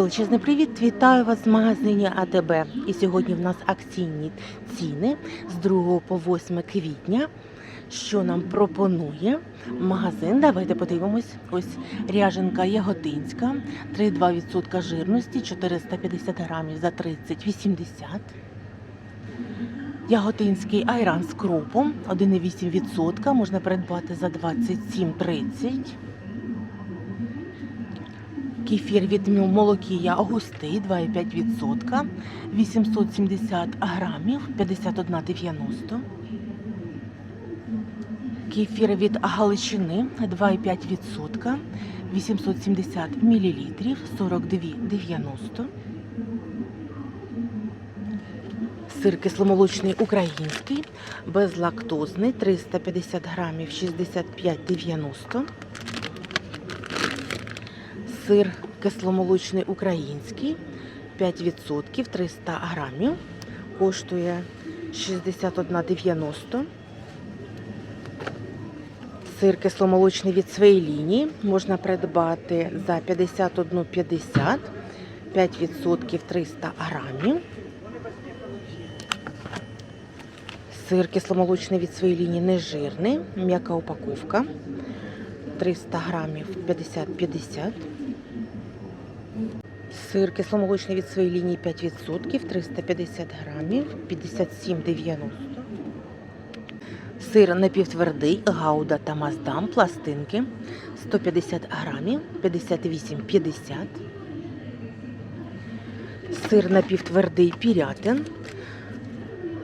величезний привіт! Вітаю вас в магазині АТБ. І сьогодні в нас акційні ціни з 2 по 8 квітня. Що нам пропонує магазин? Давайте подивимось. Ось ряженка яготинська, 3,2% жирності, 450 грамів за 30,80. Яготинський айран з кропом 1,8% можна придбати за 27,30. Кефір від молокія густий 2,5%, 870 грамів, 51,90. Кефір від Галичини 2,5%, 870 мл, 42,90. Сир кисломолочний український, безлактозний 350 грамів, 65,90. Сир кисломолочний український 5% 300 грамів. Коштує 61,90. Сир кисломолочний від своєї лінії можна придбати за 51,50, 5% 300 грамів. Сир кисломолочний від своєї лінії нежирний, м'яка упаковка. 300 грамів 50-50. Сир кисломолочний від своєї лінії 5%, 350 грамів, 57,90. Сир напівтвердий, гауда та маздам, пластинки, 150 грамів, 58,50. Сир напівтвердий пірятин,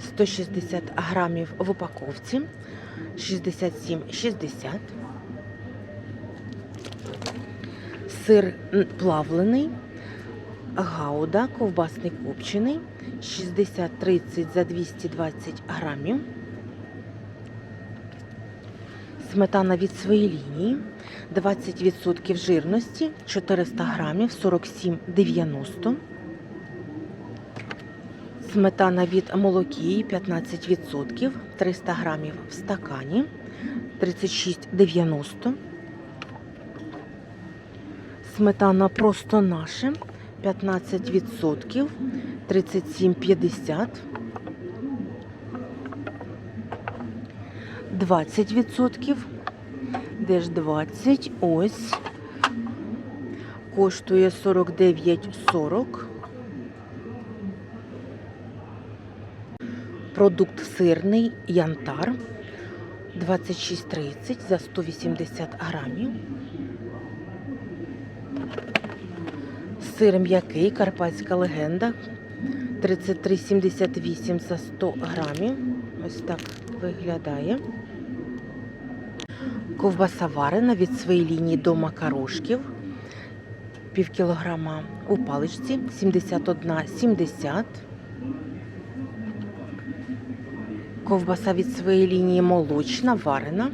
160 грамів в упаковці, 67,60. Сир плавлений, гауда, ковбасний копчений, 60-30 за 220 грамів. Сметана від своєї лінії, 20% жирності, 400 грамів, 47,90. Сметана від молокії 15%, 300 грамів в стакані, 36,90. Сметана просто наше 15%, 37,50. 20%. Де ж 20? Ось. Коштує 49,40. Продукт сирний янтар 26,30 за 180 грамів. Сир м'який, карпатська легенда. 33,78 за 100 грамів. Ось так виглядає. Ковбаса варена від своєї лінії до макарошків. Пів кілограма у паличці 71,70. Ковбаса від своєї лінії молочна, варена.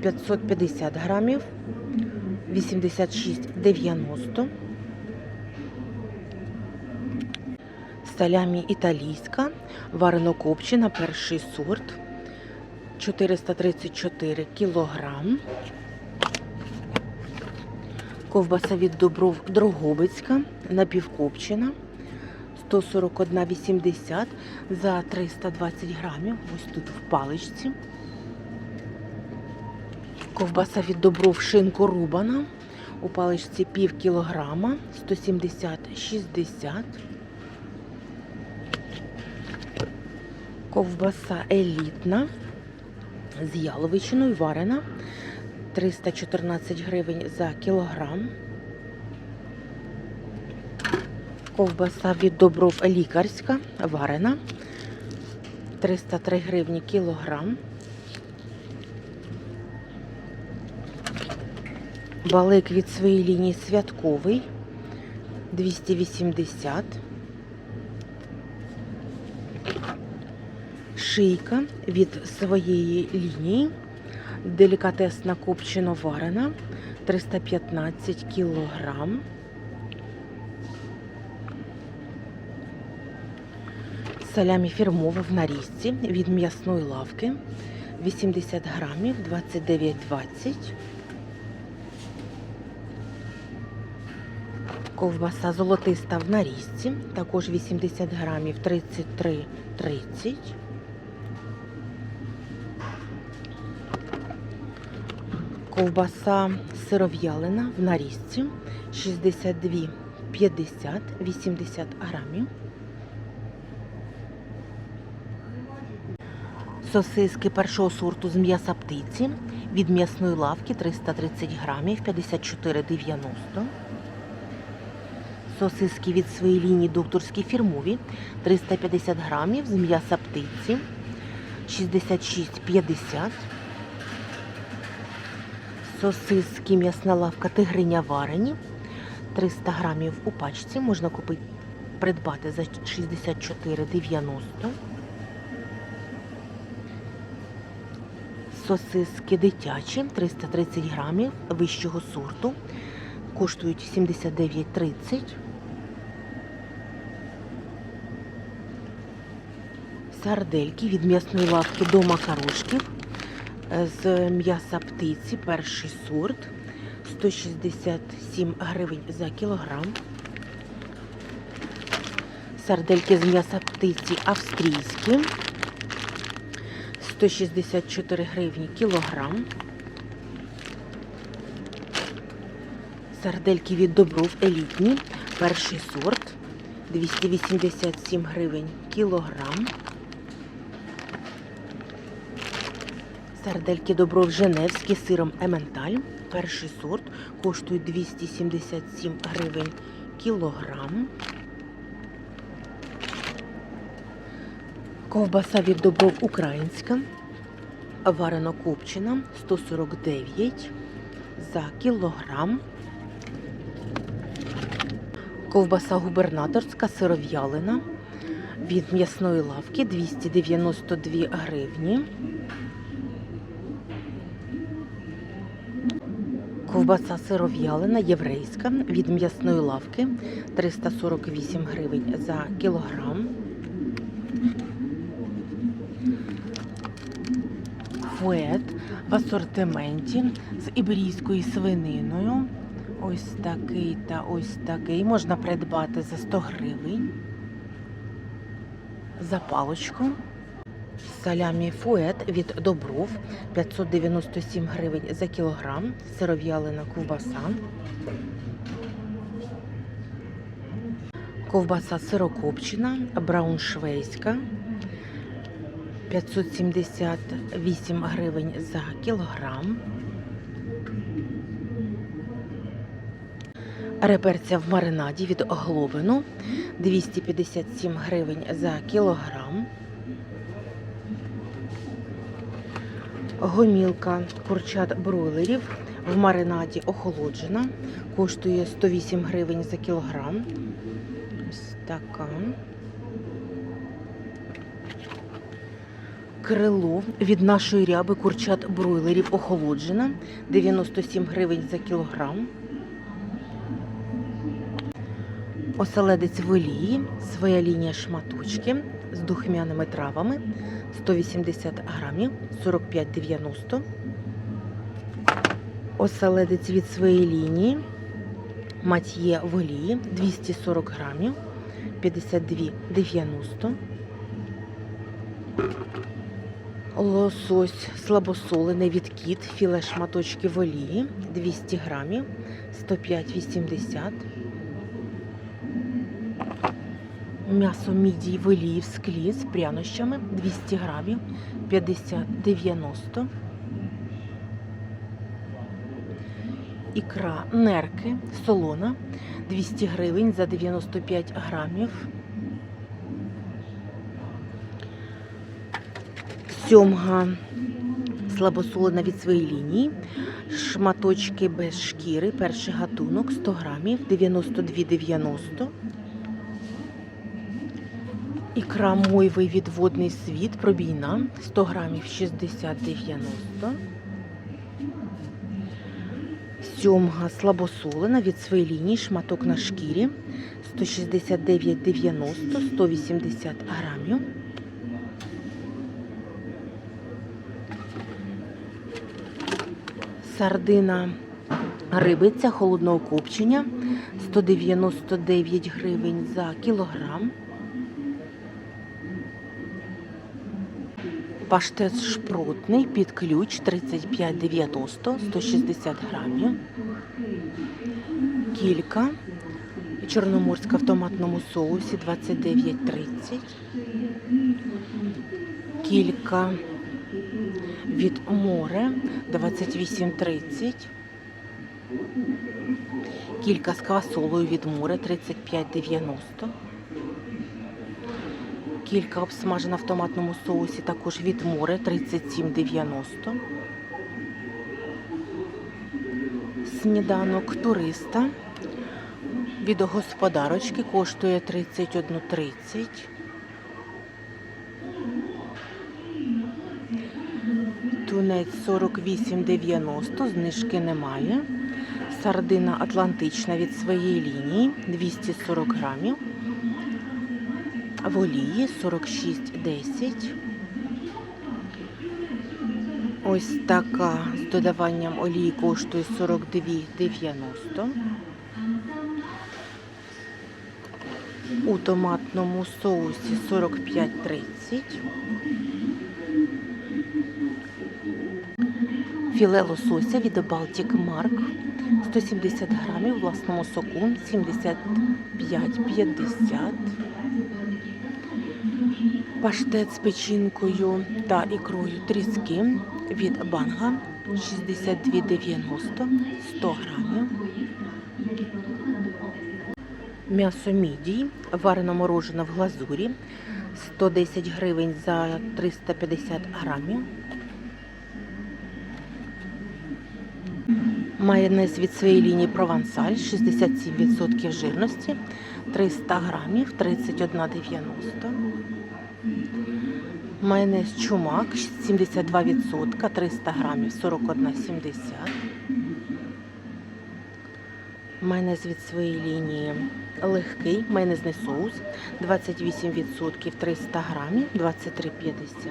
550 грамів. 86,90. Салямі італійська, варено-копчена, перший сорт. 434 кілограм. Ковбаса від Добров Дрогобицька, напівкопчена. 141,80 за 320 грамів. Ось тут в паличці. Ковбаса від Добров шинку рубана. У паличці пів кілограма, 170-60. Ковбаса елітна з яловичиною варена. 314 гривень за кілограм. Ковбаса від Добров лікарська варена. 303 гривні кілограм. Балик від своєї лінії святковий 280. Шийка від своєї лінії. Делікатесна копчено варена 315 кілограм. Салямі фірмове в нарізці від м'ясної лавки 80 грамів 29,20. Ковбаса золотиста в нарізці, також 80 грамів 33,30. Ковбаса сиров'ялина в нарізці 62,50 80 грамів. Сосиски першого сорту з м'яса птиці від м'ясної лавки 330 грамів 54,90. Сосиски від своєї лінії докторські фірмові 350 грамів з м'яса птиці 66,50. Сосиски м'ясна лавка тигриня варені 300 грамів у пачці. Можна купити, придбати за 64,90. Сосиски дитячі 330 грамів вищого сорту. Коштують 79,30. Сардельки від м'ясної лавки до макарошків з м'яса птиці, перший сорт 167 гривень за кілограм. Сардельки з м'яса птиці австрійські 164 гривні кілограм. Сардельки від Добров елітні, перший сорт 287 гривень кілограм. Сардельки Добров Женевські з сиром Ементаль. Перший сорт коштують 277 гривень кілограм. Ковбаса від Добров українська. Варено копчена 149 за кілограм. Ковбаса губернаторська сиров'ялина від м'ясної лавки 292 гривні. Ковбаса сиров'ялина єврейська від м'ясної лавки 348 гривень за кілограм. Фует в асортименті з іберійською свининою. Ось такий та ось такий. Можна придбати за 100 гривень. За палочку. Салямі фует від Добров 597 гривень за кілограм. Сиров'ялина ковбаса. Ковбаса сирокопчена, брауншвейська. 578 гривень за кілограм. Реперця в маринаді від Гловину 257 гривень за кілограм. Гомілка курчат бройлерів в маринаді охолоджена. Коштує 108 гривень за кілограм. Ось така. Крило від нашої ряби курчат бройлерів охолоджена. 97 гривень за кілограм. Оселедець в олії, своя лінія шматочки з духмяними травами 180 грамів 45,90. Оселедець від своєї лінії матьє в олії 240 грамів 52,90. Лосось слабосолений від кіт, філе шматочки в олії 200 грамів 105,80. М'ясо мідій в олії в склі з прянощами 200 грамів 50,90. Ікра нерки солона 200 гривень за 95 грамів. Сьомга слабосолена від своєї лінії. Шматочки без шкіри, перший гатунок 100 грамів 92,90. Ікра мойвий від водний світ пробійна 100 грамів 60,90. Сьомга слабосолена від своєї лінії, шматок на шкірі 169,90, 180 грамів. Сардина рибиця холодного копчення 199 гривень за кілограм. Паштет шпротний під ключ 35,90, 160 грамів. Кілька. Чорноморська в томатному соусі 29,30. Кілька від море 28,30. Кілька з квасолою від море 35,90. Кілька обсмажена в томатному соусі також від море 37,90. Сніданок туриста від господарочки коштує 31,30. Тунець 48,90, знижки немає. Сардина Атлантична від своєї лінії 240 грамів. Олії 46,10. Ось така з додаванням олії коштує 42,90. У томатному соусі 45,30. Філе лосося від Baltic Mark 170 грамів власному соку 75,50. Паштет з печінкою та ікрою тріски від банга 62,90 100 грамів. М'ясо мідій, варено морожене в глазурі 110 гривень за 350 грамів. Майонез від своєї лінії Провансаль 67% жирності 300 грамів 31,90. Майонез чумак 72%, 300 грамів 41,70. Майонез від своєї лінії легкий, майонезний соус 28%, 300 грамів 23,50.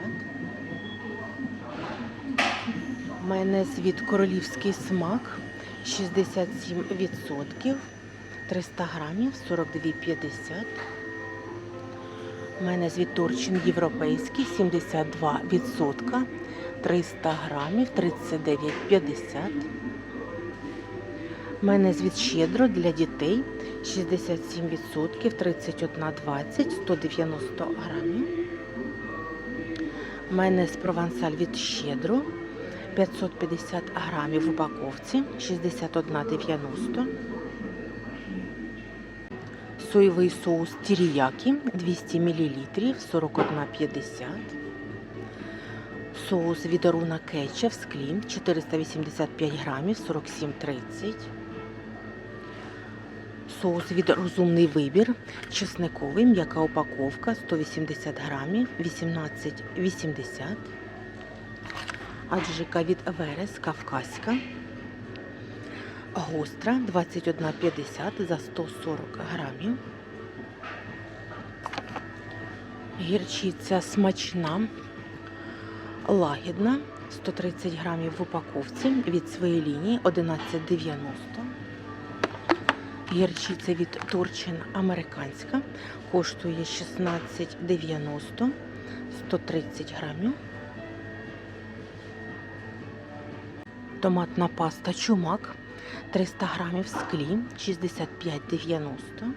Майонез від королівський смак 67%, 300 грамів 42,50. Майонез від Торчин європейський 72%, 300 грамів 39,50. Майонез від щедро для дітей 67%, 31,20, 190 грамів. Майонез провансаль від щедро 550 грамів в упаковці 61,90. Соєвий соус тіріякі 200 мл 41,50. Соус від Аруна Кетча в склі 485 грамів 47,30. Соус від Розумний вибір чесниковий, м'яка упаковка 180 грамів 18,80. Аджика від Верес Кавказька. Гостра 21,50 за 140 грамів. Гірчиця смачна, лагідна, 130 грамів в упаковці від своєї лінії 11,90. Гірчиця від Турчин американська коштує 16,90 130 грамів. Томатна паста чумак 300 грамів в склі 65,90.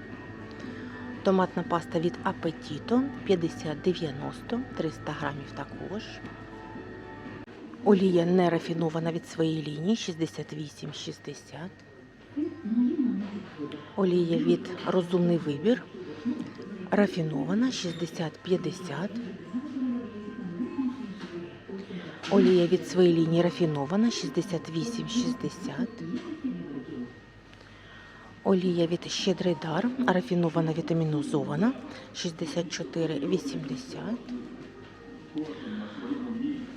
Томатна паста від Апетіто 50,90 300 грамів також. Олія не рафінована від своєї лінії 68,60. Олія від Розумний вибір. Рафінована 60,50. Олія від своєї лінії рафінована 68,60. Олія від Щедрий дар рафінована вітамінозована 64,80.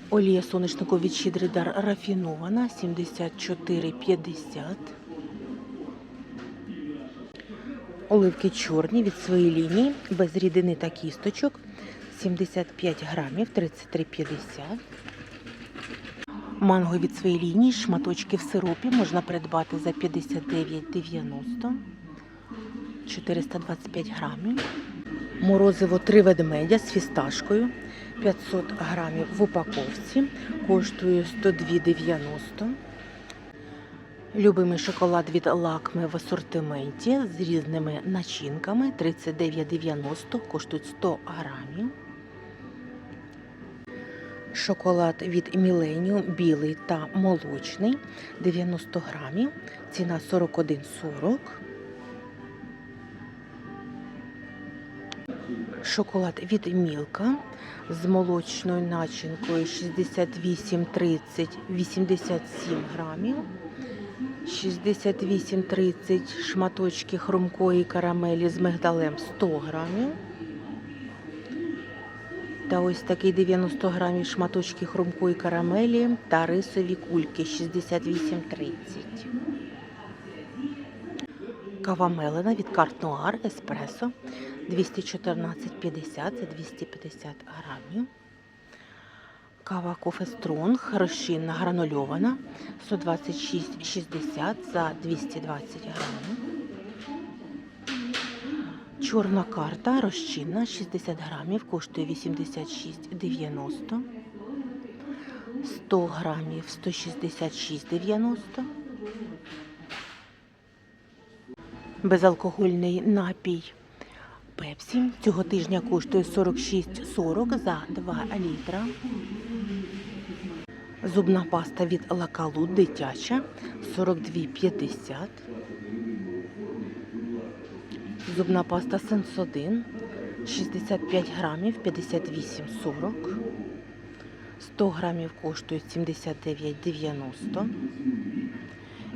Олія соняшнику від Щедрий дар рафінована 74,50. Оливки чорні від своєї лінії без рідини та кісточок 75 грамів 33,50. Манго від своєї лінії, шматочки в сиропі можна придбати за 59,90. 425 грамів. Морозиво три ведмедя з фісташкою 500 грамів в упаковці. Коштує 102,90. Любимий шоколад від лакми в асортименті з різними начинками 39,90, коштують 100 грамів. Шоколад від Millennium білий та молочний 90 грамів, ціна 41,40. Шоколад від Мілка з молочною начинкою 68,30 87 грамів. 68,30 шматочки хрумкої карамелі з мигдалем 100 грамів. Та ось такий 90 грамів шматочки хрумкої карамелі та рисові кульки 68,30. Кава мелена від Карт Нуар Еспресо 214,50 за 250 грамів. Кава Кофе Стронг розчинна гранульована 126,60 за 220 грамів. Чорна карта розчинна 60 грамів, коштує 86,90. 100 грамів 166,90. Безалкогольний напій Пепсі цього тижня коштує 46,40 за 2 літра. Зубна паста від Лакалу дитяча 42,50. Зубна паста Сенсодин 65 грамів 58,40. 100 грамів коштує 79,90.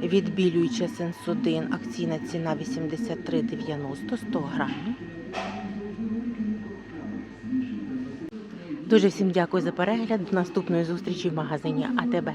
Відбілююча Сенсодин акційна ціна 83,90 100 грамів. Дуже всім дякую за перегляд. До наступної зустрічі в магазині АТБ.